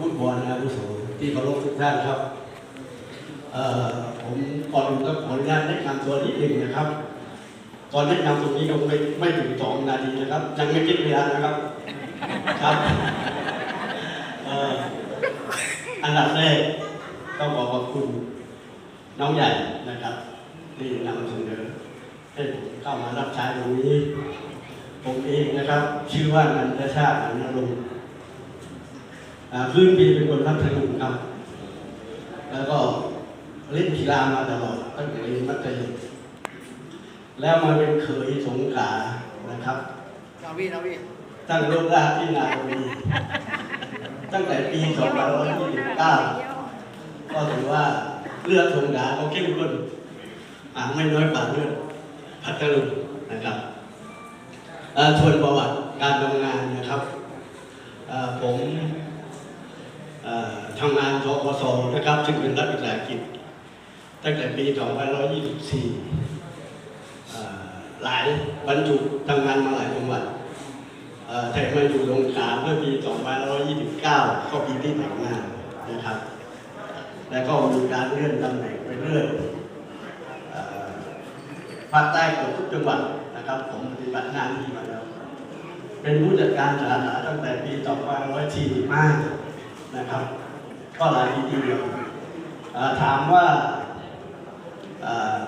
วุฒิบอลอาวุโสที่เคารพทุกท่านครับผมก่อนอื่นต้องขออนุญาตแนะนำตัวนิดหนึ่งนะครับก่อนแนะนำตรงนี้คงไม่ไม่ถึงสองนาทีนะครับ ยังไม่คิดเวลานะครับครับอันดับแรกต้องขอขอบคุณน้องใหญ่นะครับ ที่นำเสนอให้ผมเข้ามารับใช้ตรงนี้ ผมเองนะครับ ชื่อว่านันทชาติอนุรง ค์อ่าพื้นปีเป็นคนพัทลุงครับ แล้วก็เล่นกีฬามาตลอดตั้งแต่เรียนมัธยมแล้วมาเป็นเขยสงขลานะครับนาวีนาวีตั้งรกรากที่นาตรงนี้ตั้งแต่ปี 2529 ก็ถือว่าเลือดสงขลาเขาเข้มข้นอ่าไม่น้อยกว่าเลือดพัทลุงนะครับเอ่อชวนประวัติการทำงานนะครับเอ่อผมเอ่อ ทำงานทกศนะครับซึ่งเป็นรัฐวิสาหกิจ ตั้งแต่ปี 2524 หลายบรรจุทำงานมาหลายจังหวัดแต่มาอยู่ลงขาเมื่อปี 2529 ก็ปีที่แต่งงานนะครับ แล้วก็มีการเลื่อนตำแหน่งไปเรื่อยภาคใต้เกือบทุกจังหวัดนะครับผมปฏิบัติหน้าที่มาแล้ว เป็นผู้จัดการสาขาตั้งแต่ปี 2545 นะครับ ก็หลายปีทีเดียวถามว่า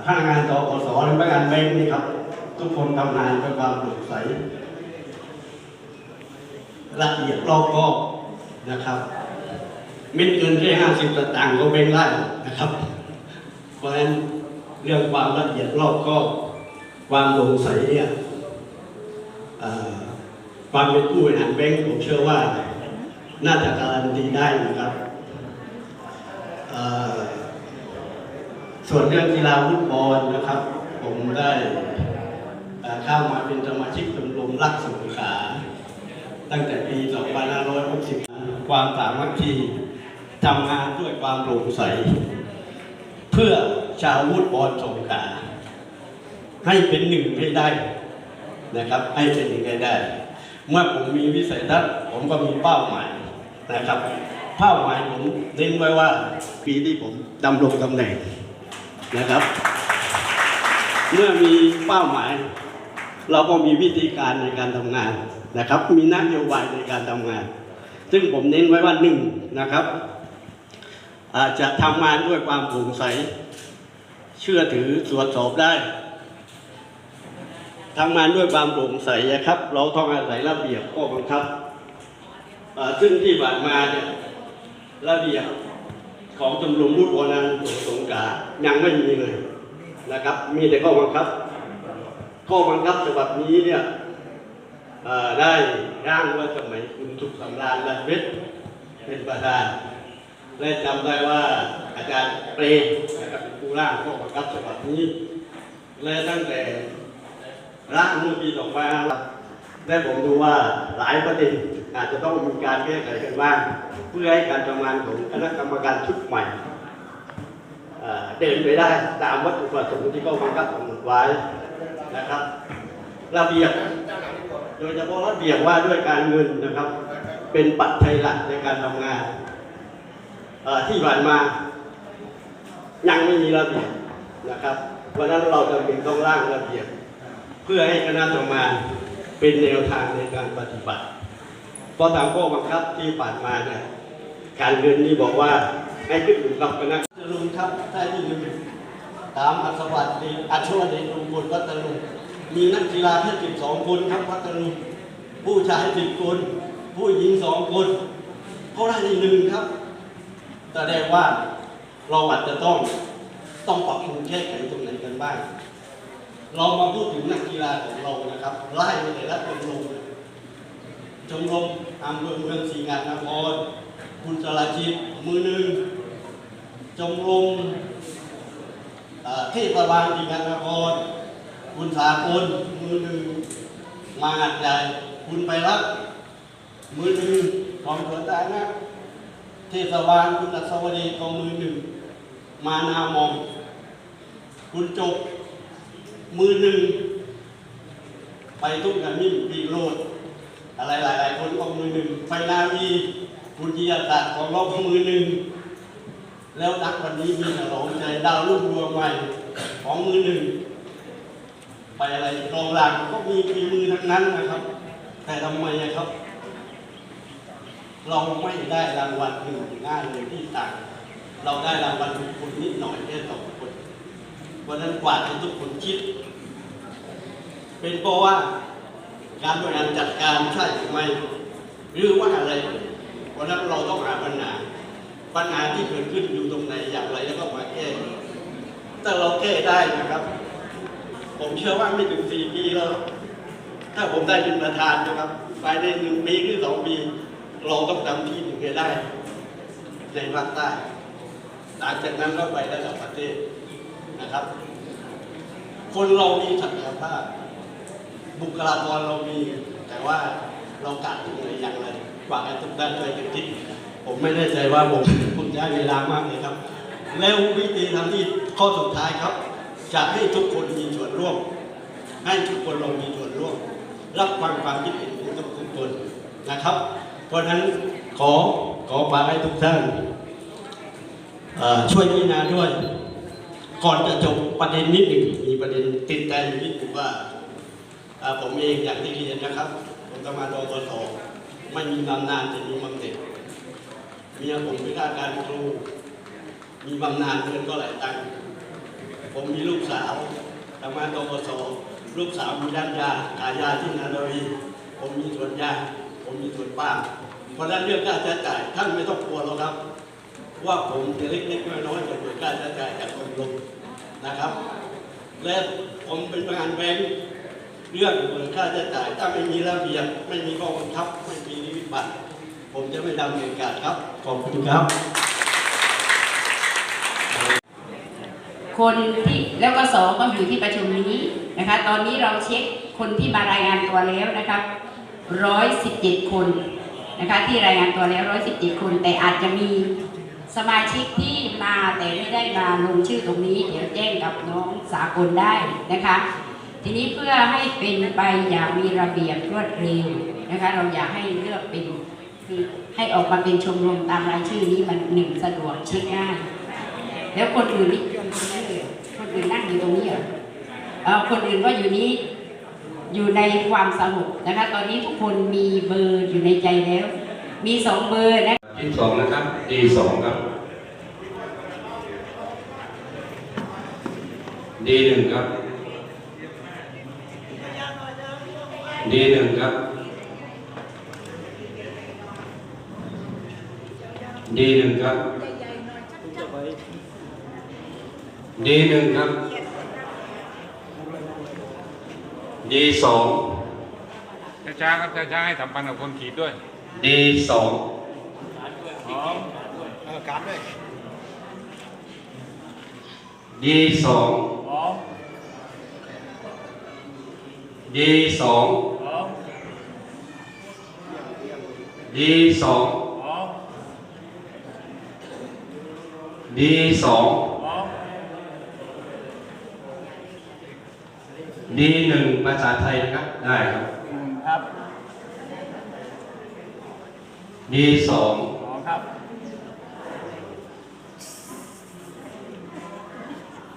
พนักงานตกสหรือพนักงานแบงค์นี่ครับ ทุกคนทำงานด้วยความโปร่งใสละเอียดรอบคอบนะครับม็ดเงินแค่ห้าสิบต่างก็เบ่งได้นะครับ เพราะฉะนั้นเรื่องความละเอียดรอบคอบความโปร่งใสเนี่ยความเป็นผู้บริหารแบงก์ผมเชื่อว่า น่าจะการันตีได้นะครับ ส่วนเรื่องกีฬาฟุตบอลนะครับ ผมได้เข้ามาเป็นสมาชิกชมรมรักสงขลาตั้งแต่ปี 2560 ความสามัคคีทำงานด้วยความโปร่งใส เพื่อชาวฟุตบอลสงขา ให้เป็นหนึ่งให้ได้นะครับ ให้เป็นหนึ่งให้ได้ เมื่อผมมีวิสัยทัศน์ผมก็มีเป้าหมาย นะครับเป้าหมายผมเน้นไว้ว่าปีที่ผมดำรงตำแหน่งนะครับ เมื่อมีเป้าหมาย เราก็มีวิธีการในการทำงานนะครับ มีนโยบายในการทำงาน ซึ่งผมเน้นไว้ว่าหนึ่งนะครับอาจจะทำงานด้วยความโปร่งใส เชื่อถือตรวจสอบได้ทำงานด้วยความโปร่งใสนะครับ เราต้องอาศัยระเบียบข้อบังคับ ซึ่งที่ผ่านมาเนี่ยระเบียบของชมรมพุทธวนันสงขายังไม่มีเลยนะครับ มีแต่ข้อบังคับ ข้อบังคับฉบับนี้เนี่ยได้ร่างไว้สมัยคุณสุขสำราญและเพชรเป็นประธานและจำได้ว่าอาจารย์เปรมนะครับเป็นผู้ร่างข้อบังคับฉบับนี้ และตั้งแต่ร่างเมื่อปี2 5และผมดูว่าหลายประเด็น อาจจะต้องมีการแก้ไขกันบ้างเพื่อให้การทำงานของคณะกรรมการชุดใหม่เดินไปได้ตามวัตถุประสงค์ที่ข้อบังคับกำหนดไว้นะครับ ระเบียบ โดยเฉพาะระเบียบว่าด้วยการเงินนะครับ เป็นปัจจัยหลักในการทำงานที่ผ่านมายังไม่มีระเบียบนะครับวันนั้นเราจะเป็นต้องร่างระเบียบ เพื่อให้คณะทำงานเป็นแนวทางในการปฏิบัติ เพราะตามข้อบังคับที่ผ่านมาเนี่ยการเงินนี่บอกว่าให้ขึ้นอยู่กับคณะลุงครับถ้าที่หนึ่งตามอัศวัตดีอัชวดีลุงพลพัทลุงมีนักกีฬาแค่สิบสองคนครับพัทลุงผู้ชายสิบคน ผู้หญิงสองคนเขาได้ที่หนึ่งครับแสดงว่าเราอาจจะต้องต้องปรับปรุงแก้ไขตรงไหนกันบ้างเรามาพูดถึงนักกีฬาของเรานะครับไล่ไปแต่ละชมรม ชมรมอำเภอเมืองศรีงานนครคุณสราชิตมือหนึ่งชมรมเอ่อเทศบาลศรีงานนครคุณสากลมือหนึ่งมาหัดใหญ่คุณไปรักมือหนึ่งของสวนสาธารณะเทศบาลคุณอัศวดีกองมือหนึ่งมานามอง คุณจบมือหนึ่งไปทุกงานนิ่มปีโรด อะไรหลาย ๆ คนกองมือหนึ่งไฟนาวีคุณจิยาศาสตร์ของเรามือหนึ่งแล้วนักวันนี้มีฉลองใจดาวรุ่งดวงใหม่ของมือหนึ่งไปอะไรกองหลังก็มีฝีมือทั้งนั้นนะครับ แต่ทำไมอะครับ เราไม่ได้รางวัลหนึ่งงานเลยที่ต่างเราได้รางวัลทุกคนนิดหน่อยแค่สองคนวันนั้นกว่าจะทุกคนคิด เป็นเพราะว่า การบริหารจัดการใช่หรือไม่หรือว่าอะไรวันนั้นเราต้องหาปัญหา ปัญหาที่เกิดขึ้นอยู่ตรงไหนอย่างไรแล้วก็มาแก้ถ้าเราแก้ได้นะครับ ผมเชื่อว่าไม่ถึงสี่ปีแล้ว ถ้าผมได้เป็นประธานนะครับภายในหนึ่งปีหรือสองปี เราต้องทำที่หนึ่งให้ได้ ในภาคใต้หลังจากนั้นก็ไประดับประเทศนะครับ คนเรามีศักยภาพ บุคลากรเรามี แต่ว่าเรากัดตรงไหนอย่างไรกว่ากันทุกด้านเลยกันทิศผมไม่แน่ใจว่าผมคุณใช้เวลามากเลยครับ แล้ววิธีทำที่ข้อสุดท้ายครับจะให้ทุกคนมีส่วนร่วม ให้ทุกคนเรามีส่วนร่วม รับฟังความคิดเห็นของทุกคนนะครับ เพราะฉะนั้นขอขอฝากให้ทุกท่านช่วยพิจารณาด้วย ก่อนจะจบประเด็นนิดหนึ่งมีประเด็นติดใจนิดหนึ่งว่า ผมเองอย่างที่เรียนนะครับ ผมทำงานรกสไม่มีบำนาญจะมีบำเหน็จเมียผมเป็นาราชการครู มีบำนาญเดือนก็หลายตังค์ผมมีลูกสาวทำงานรกสลูกสาวมีด้านยาขายยาที่นาดรีผมมีสวนยาผมมีสวนป้าเพราะนั้นเรื่องค่าใช้จ่ายท่านไม่ต้องกลัวหรอกครับ ว่าผมจะเล็กๆน้อยๆจะเกิดการใช้จ่ายจากกรมลงนะครับ และผมเป็นประธานแบงค์ เรื่องเบิกค่าใช้จ่ายถ้าไม่มีระเบียบไม่มีข้อบังคับไม่มีนิวิบัติผมจะไม่ดำเนินการครับ ขอบคุณครับ คนที่แล้วก็สองก็อยู่ที่ประชุมนี้นะคะ ตอนนี้เราเช็คคนที่มารายงานตัวแล้วนะครับร้อยสิบเจ็ดคนนะคะที่รายงานตัวแล้วร้อยสิบเจ็ดคน แต่อาจจะมีสมาชิกที่มาแต่ไม่ได้มาลงชื่อตรงนี้ เดี๋ยวแจ้งกับน้องสากลได้นะคะ ทีนี้เพื่อให้เป็นไปอย่างมีระเบียบรวดเร็วนะคะ เราอยากให้เลือกเป็นคือให้ออกมาเป็นชมรมตามรายชื่อนี้มันหนึ่งสะดวกเช็คง่ายแล้วคนอื่นนี่คนอื่นนั่งอยู่ตรงนี้เหรอเออคนอื่นก็อยู่นี้อยู่ในความสงบนะคะ ตอนนี้ทุกคนมีเบอร์อยู่ในใจแล้ว มีสองเบอร์นะที่สองนะครับ D สองครับ D หนึ่งครับ D หนึ่งครับ D หนึ่งครับ D หนึ่งครับ D สองช้าๆครับช้าๆให้สัมพันธ์กับคนขีดด้วย D สอง D สอง D สอง D สอง D สอง D หนึ่งภาษาไทยนะครับ ได้ครับ ครับ D สองสองครับ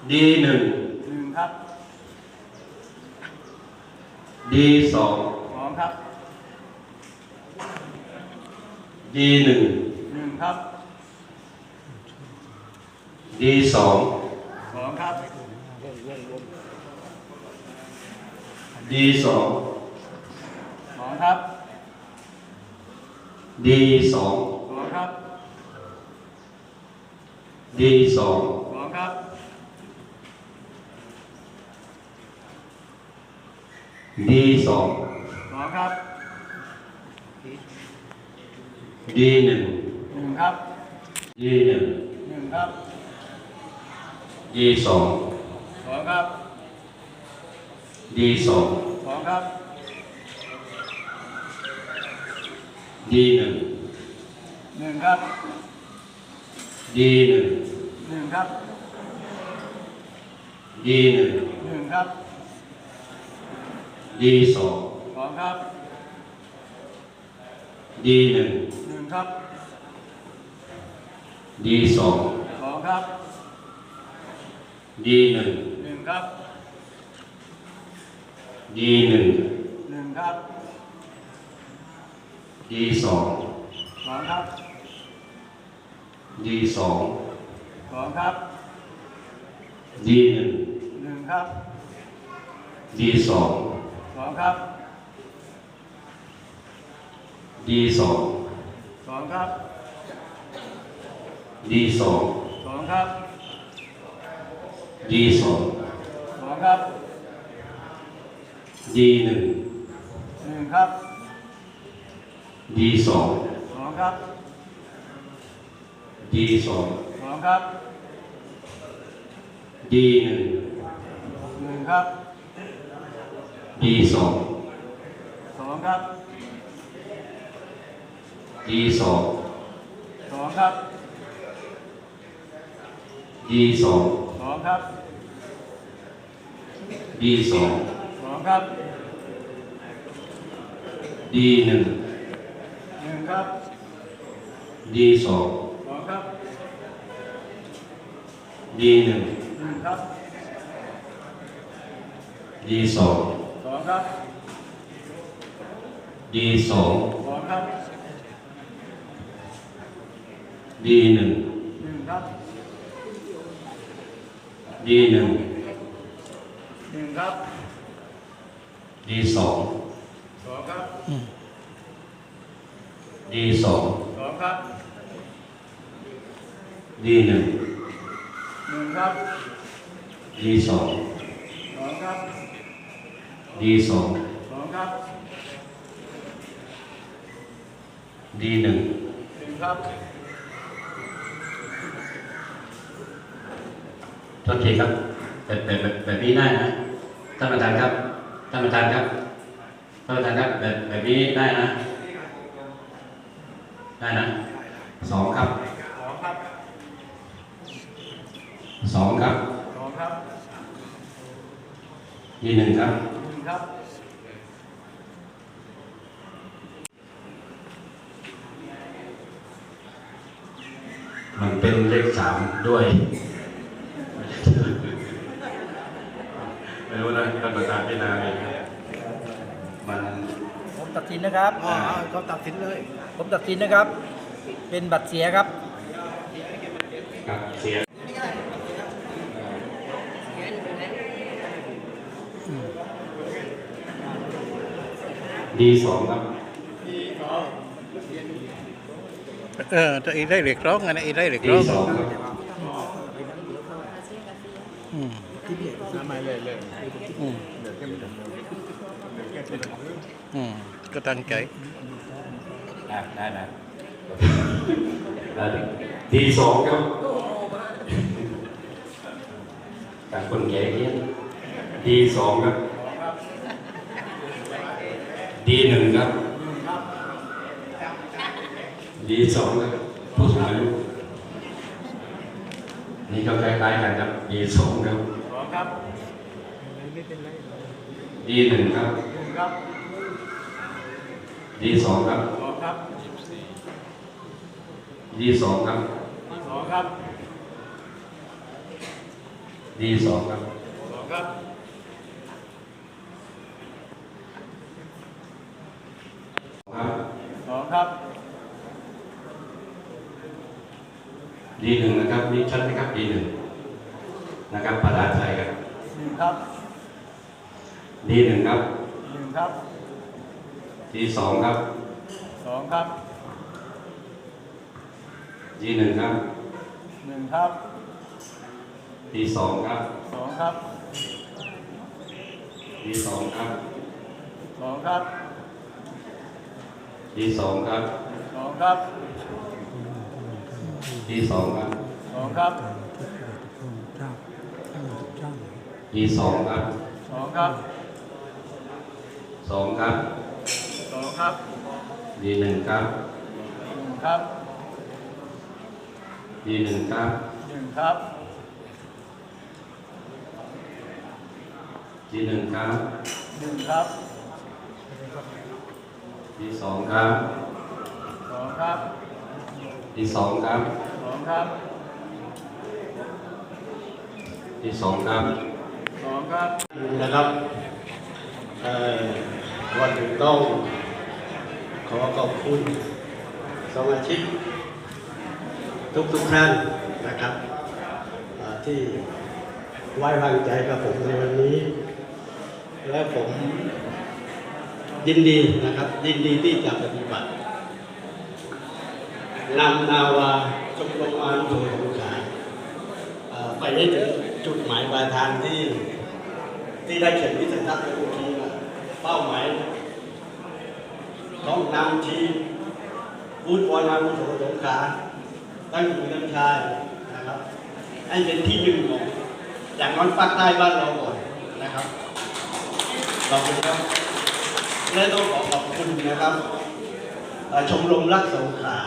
D หนึ่ง หนึ่งครับ D สองสองครับ D หนึ่งหนึ่งครับ D สองสองครับ D สองสองครับ D สองสองครับ D สองสองครับ D สองสองครับ D หนึ่งหนึ่งครับ D หนึ่งหนึ่งครับ D สองสองครับ D สองสองครับ D หนึ่งหนึ่งครับ D หนึ่งหนึ่งครับ D หนึ่งหนึ่งครับ D สองสองครับ D หนึ่งหนึ่งครับดีสองสองครับดีหนึ่งหนึ่งครับดีหนึ่งหนึ่งครับดีสองสองครับดีสองสองครับดีหนึ่งหนึ่งครับดีสอง สองครับดีสอง สองครับดีสอง สองครับดีสอง สองครับดีหนึ่ง หนึ่งครับดีสอง สองครับดีสอง สองครับดีหนึ่งหนึ่งครับ ดีสองสองครับดีสองสองครับดีสองสองครับดีสองสองครับดีหนึ่งหนึ่งครับดีสองสองครับดีหนึ่งหนึ่งครับดีสองส องครับดีสอง สองครับดีหนึ่ง หนึ่งครับดีหนึ่ง หนึ่งครับดีสอง สองครับดีสอง สองครับดีหนึ่ง หนึ่งครับดีสอง สองครับ ดีสองสองครับดีหนึ่งหนึ่งครับโทษทีครับแบบแบบแบบแบบนี้ได้นะท่านประธานครับท่านประธานครับท่านประธานครับแบบแบบนี้ได้นะ ได้นะสองครับสองครับสองครับสองครับดีหนึ่งครับหนึ่ง ครับ มันเป็นเลขสามด้วย ไม่รู้นะท่านประธานพิจารณาเองมันผมตัดสินนะครับอ่าก็ตัดสินเลย ผมตัดสินนะครับ เป็นบัตรเสียครับ ครับเสีย ดีสองครับเออถ้าอีได้เหล็กร้องไงนะอีได้เหล็กดีร้องสองครับอืมอืมอืมก็ตั้งใจได้ได้ได้ดีสองครับการคนแก่เนี่ยดีสองครับ ดีหนึ่งครับ ดีสองครับผู้สูงอายุนี่ก็คล้ายๆกันครับ ดีสองครับสองครับดีหนึ่งครับหนึ่งครับ ดีสองครับสองครับ ดีสองครับสองครับดีสองครับสองครับครับ สองครับ ดีหนึ่งนะครับนี่ชัดไหมครับดีหนึ่งนะครับภาษาไทยครับหนึ่งครับดีหนึ่งครับหนึ่งครับดีสองครับสองครับดีหนึ่งครับหนึ่งครับดีสองครับสองครับดีสองครับสองครับดีสองครับสองครับ ดีสองครับสองครับดีสองครับสองครับสองครับสองครับดีหนึ่งครับหนึ่งครับดีหนึ่งครับหนึ่งครับดีหนึ่งครับหนึ่งครับดีสองครับสองครับดีสองครับส ององครับที่สองครับสองครับนะครับเอ่อวันหนึ่งต้องขอขอบคุณสมาชิกทุกทุกๆท่านนะครับเอ่อที่ไว้วางใจกับผมในวันนี้ และผมยินดีนะครับยินดีที่จะปฏิบัตินำนาวา ชมรมอานโดยสงขาเอ่อไปให้ถึงจุดหมายปลายทางที่ ที่ได้เขียนวิสัยทัศน์ไปทุกทีว่าเป้าหมายต้องนำทีมพูดวอนาวุโสสงขาตั้งอยู่น้ำชายนะครับให้เป็นที่หนึ่งของอย่างน้อยภาคใต้บ้านเราก่อนนะครับขอบคุณครับและต้องขอขอบคุณนะครับชมรมรักสงขลา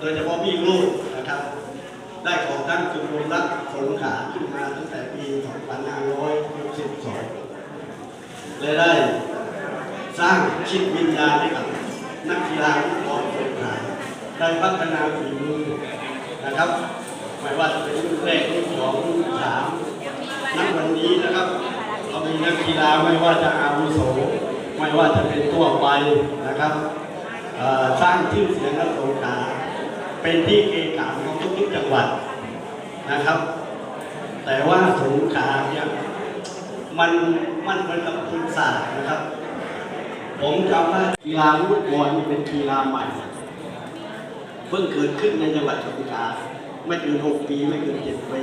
โดยเฉพาะพี่ลูกนะครับ ได้ก่อตั้งชมรมรักสงขาขึ้นมาตั้งแต่ปี 2562 และได้สร้างชิดวิญญาณให้กับนักกีฬาฟุตบอลสงขาได้พัฒนาฝีมือนะครับไม่ว่าจะเป็นรุ่นแรกรุ่นสองรุ่นสามนักวันนี้นะครับเรามีนักกีฬาไม่ว่าจะอาวุโสไม่ว่าจะเป็นตัวไปนะครับสร้างชื่อเสียงนักสงขา เป็นที่เกกามของทุกๆจังหวัดนะครับ แต่ว่าสงขลาเนี่ยมันมันเหมือนกับคุณศาสตร์นะครับ ผมจำได้กีฬาฟุตบอลนี่เป็นกีฬาใหม่ เพิ่งเกิดขึ้นในจังหวัดสงขลาไม่เกินหกปีไม่เกินเจ็ดปี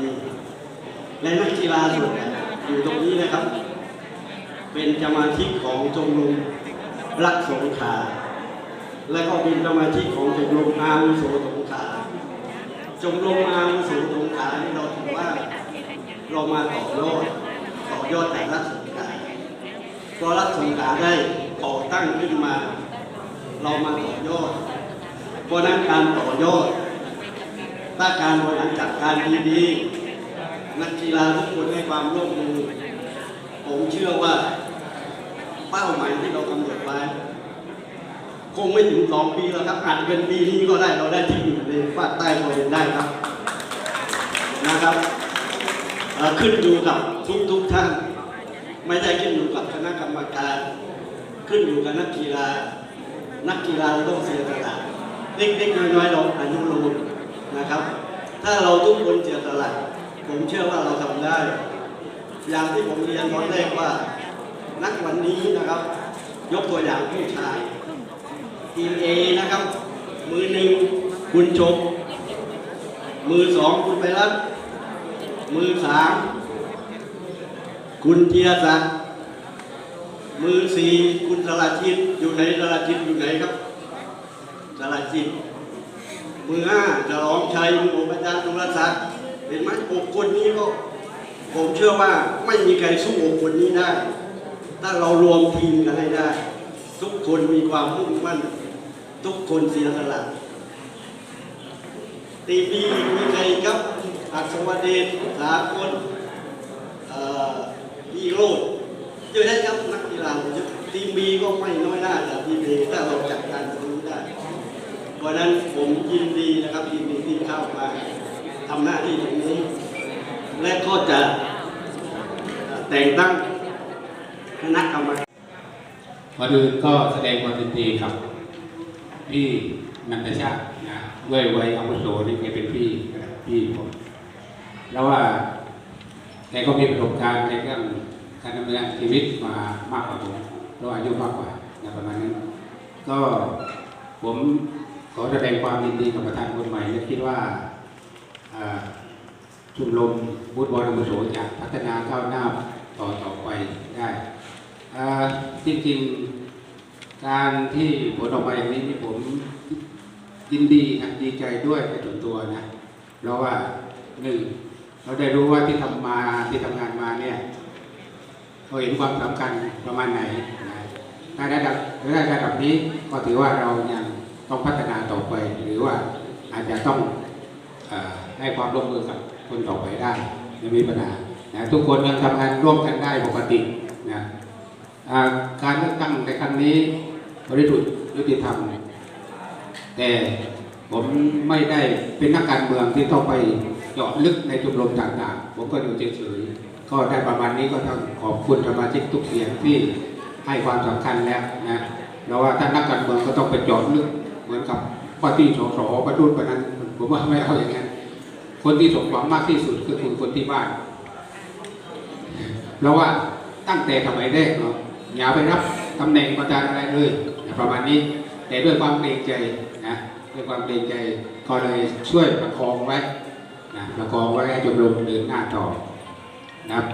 และนักกีฬาส่วนใหญ่อยู่ตรงนี้นะครับ เป็นสมาชิกของชมรมรักสงขลาและก็เป็นสมาชิกของชมรมอาวุโสสง ขลาชมาวุโสสงขลานี่เราถือว่าเรามาต่อยอดต่อยอดจากรัฐสงขาเพราะรัฐสงขาได้ก่อตั้งขึ้นมา เรามาต่อยอดเพราะฉะนั้นการต่อยอดถ้าการบริหารจัดการดีๆนักกีฬาทุกคนให้ความร่วมมือผมเชื่อว่าเป้าหมายที่เรากำหนดไว้ คงไม่ถึงสองปีแล้วครับอาจจะเป็นปีนี้ก็ได้เราได้ที่หนึ่งในภาคใต้ก็เป็นได้ครับนะครับขึ้นอยู่กับทุกทุกท่าน ไม่ได้ขึ้นอยู่กับคณะกรรมการ ขึ้นอยู่กับนักกีฬา นักกีฬาเราต้องเสียสละเล็กๆน้อยๆเราอนุโลมนะครับ ถ้าเราทุกคนเสียสละผมเชื่อว่าเราทำได้ อย่างที่ผมเรียนตอนแรกว่า นักวันนี้นะครับ ยกตัวอย่างผู้ชาย ทีมเอนะครับ มือหนึ่งคุณชมมือสองคุณไปรัตมือสามคุณเทียศักมือสี่คุณสลัดจิตอยู่ไหนสลัดจิตอยู่ไหนครับสลัดจิตมือห้าจะร้องชัยมือผมอาจารย์ตุลศักดิ์เห็นไหมหกคนนี้ก็ผมเชื่อว่าไม่มีใครสู้หกคนนี้ได้ ถ้าเรารวมทีมกันให้ได้ ทุกคนมีความมุ่งมั่น ทุกคนเสียสละตีปีมีใครครับอัศวเดชสากลเอ่ออีโรดเยอะได้ครับนักกีฬาเยอะทีมบีก็ไม่น้อยหน้าจากทีมเอถ้าเราจัดการตรงนี้ได้ เพราะนั้นผมยินดีนะครับยินดีที่เข้ามาทำหน้าที่ตรงนี้ และก็จะแต่งตั้งคณะกรรมการก่อนอื่นก็แสดงความยินดีกับ พี่นันทชาตินะด้วยวัยอาวุโสนี่แกเป็นพี่พี่ผมแล้วว่าแกก็มีประสบการณ์ในเรื่องการดำเนินชีวิตมามากกว่าผมเพราะอายุมากกว่านะประมาณนั้น ก็ผมขอแสดงความยินดีกับประธานคนใหม่และคิดว่าอ่าชมรมบุตรบอลอาวุโสจะพัฒนาก้าวหน้าต่อต่อไปได้อ่าจริงๆ การที่ผลออกมาอย่างนี้นี่ผมยินดีนะดีใจด้วยในส่วนตัวนะเพราะว่าหนึ่งเราได้รู้ว่าที่ทำมาที่ทำงานมาเนี่ยเราเห็นความสำคัญประมาณไหนถ้าระดับถ้าระดับนี้ก็ถือว่าเรายังต้องพัฒนาต่อไป หรือว่าอาจจะต้องอให้ความร่วมมือกับคนต่อไปได้ไม่มีปัญหานะทุกคนยังทำงานร่วมกันได้ปกตินะการเลือกตั้งในครั้งนี้ บริสุทธิ์ยุติธรรม แต่ผมไม่ได้เป็นนักการเมืองที่ต้องไปเจาะลึกในชมรมต่างๆ ผมก็อยู่เฉยๆ ก็ได้ประมาณนี้ก็ต้องขอบคุณสมาชิกทุกเสียงที่ให้ความสำคัญแล้วนะเราว่าถ้านักการเมืองก็ต้องไปเจาะลึกเหมือนกับปฏิสสประทุนประนั้น ผมว่าไม่เอาอย่างนั้น คนที่สมหวังมากที่สุดคือคุณคนที่บ้านเพราะว่าตั้งแต่สมัยแรกเนาะอย่าไปรับตำแหน่งประธานอะไรเลย ประมาณนี้แต่ด้วยความเกรงใจนะด้วยความเกรงใจก็เลยช่วยประคองไว้นะประคองไว้ให้ชมรมเดินหน้าต่อนะครับ